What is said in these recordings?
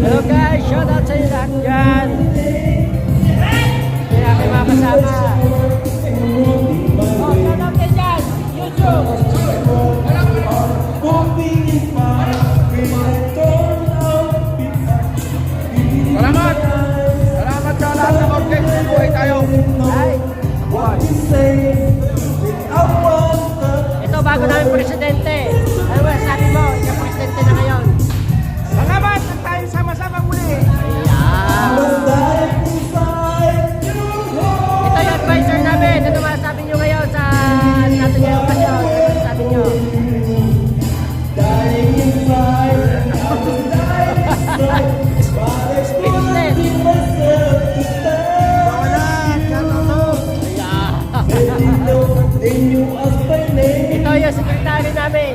Hello guys, shout out sa inyo lahat dyan. Kaya aking mga kasama. Oh, shout out kayo dyan. YouTube. Salamat! Salamat sa lahat ng orkes. Buhay tayo. Ay, ito bago namin presidente. Ito yung sekretary namin.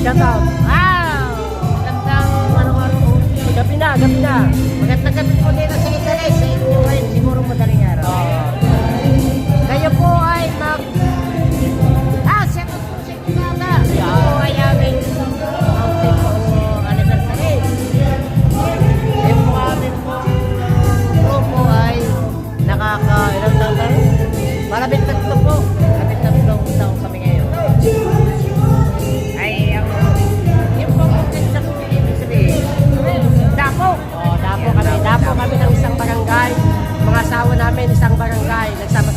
Shoutout. Wow! Gandang ano ano. Gabi na, gabi na. Magandang gabi po dito sa Italy. Sa inyo rin siguro madaling araw. Oh. Asawa namin, isang barangay. Nagsama-sama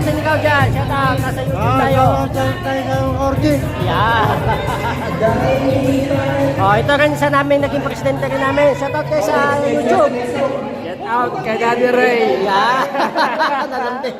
Shoutout din ikaw dyan. Shoutout. Nasa YouTube tayo. Yan. oh, ito rin isa namin naging presidente rin namin. Shoutout kayo sa YouTube. Shout out kay Daddy Ray. Nalamtin.